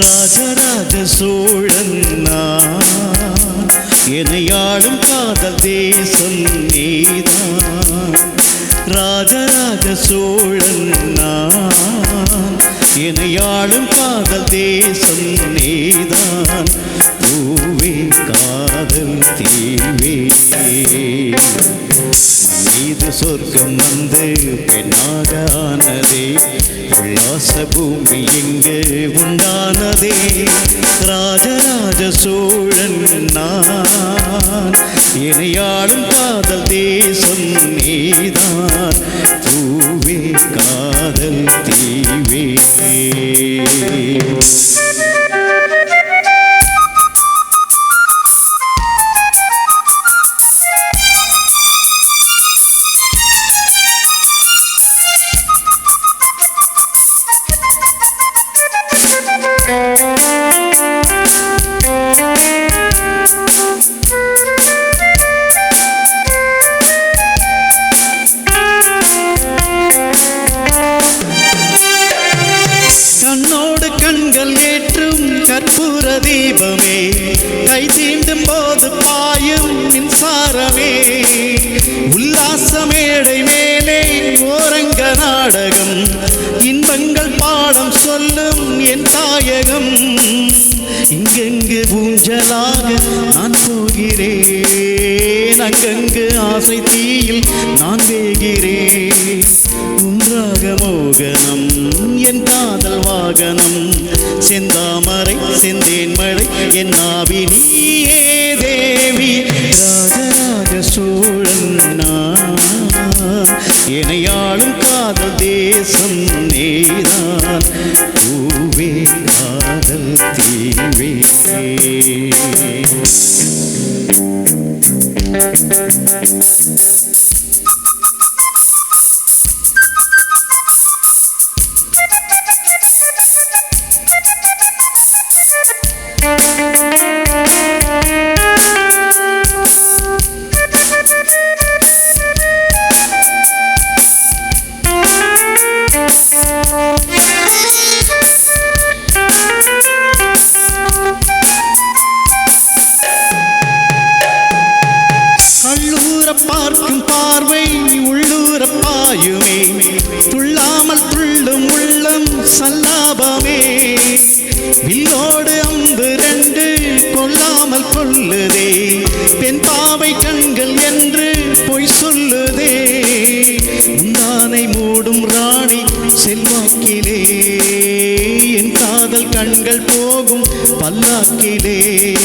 ராஜராஜ சோழன் நான். எனையாளும் காதல் தேசம் நீதான். ராஜராஜ சோழன் நான். இணையாளும் காதல் தேசம் நீதான். பூவே காதல் தீவே. மீது சொர்க்கம் வந்து பெண்ணாக ஆனதே உல்லாச பூமி இங்கு உண்டானதே. ராஜராஜ சோழன் நான். இணையாளும் காதல் தேசம் நீதான். பூவே காதல் தீவே. கை தீண்டும் போது பாயும் மின்சாரமே உல்லாச மேடை மேலே ஓரங்க நாடகம். இன்பங்கள் பாடம் சொல்லும் என் தாயகம். இங்கெங்கு ஊஞ்சலாக நான் போகிறேன். அங்கங்கு ஆசை தீயில் நான் வேகிறேன் உன்றாக மோகனம் வாகனம். செந்தாமரை செந்தேன் மழை என் ஆவி நீயே தேவி. ராஜராஜ சோழன் இணையாளும் காதல் தேசம் நேதான். பூவே காதல் தீவே. Thank you. வில்லோடு அம்பு ரெண்டு கொல்லாமல் கொள்ளுதே பெண் பாவை கண்கள் என்று பொய் சொல்லுதே. முந்தானை மூடும் ராணி செல்வாக்கிலே. என் காதல் கண்கள் போகும் பல்லாக்கிலே.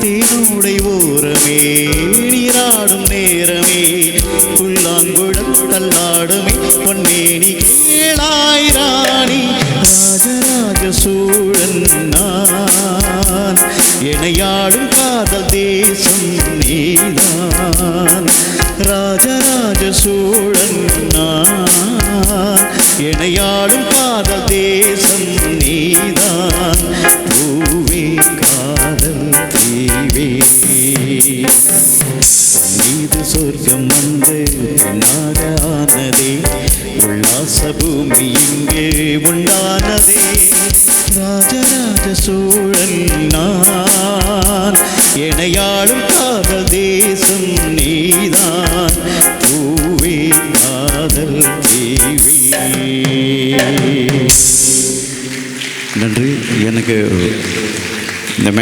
தேனோடை ஓரமே நீராடும் நேரமே. புல்லாங்குழல் தள்ளாடுமே பொன்னேனி நான் ராஜராஜ சோழன் நான். இணையாளும் காதல் தேசம் நீதான். பூவே காதல் தீவே. மீது சொர்க்கம் வந்து பெண்ணாக ஆனதே உல்லாச பூமி இங்கே உண்டானதே. ராஜராஜ சோழன் நான். இணையாளும் எனக்கு இந்த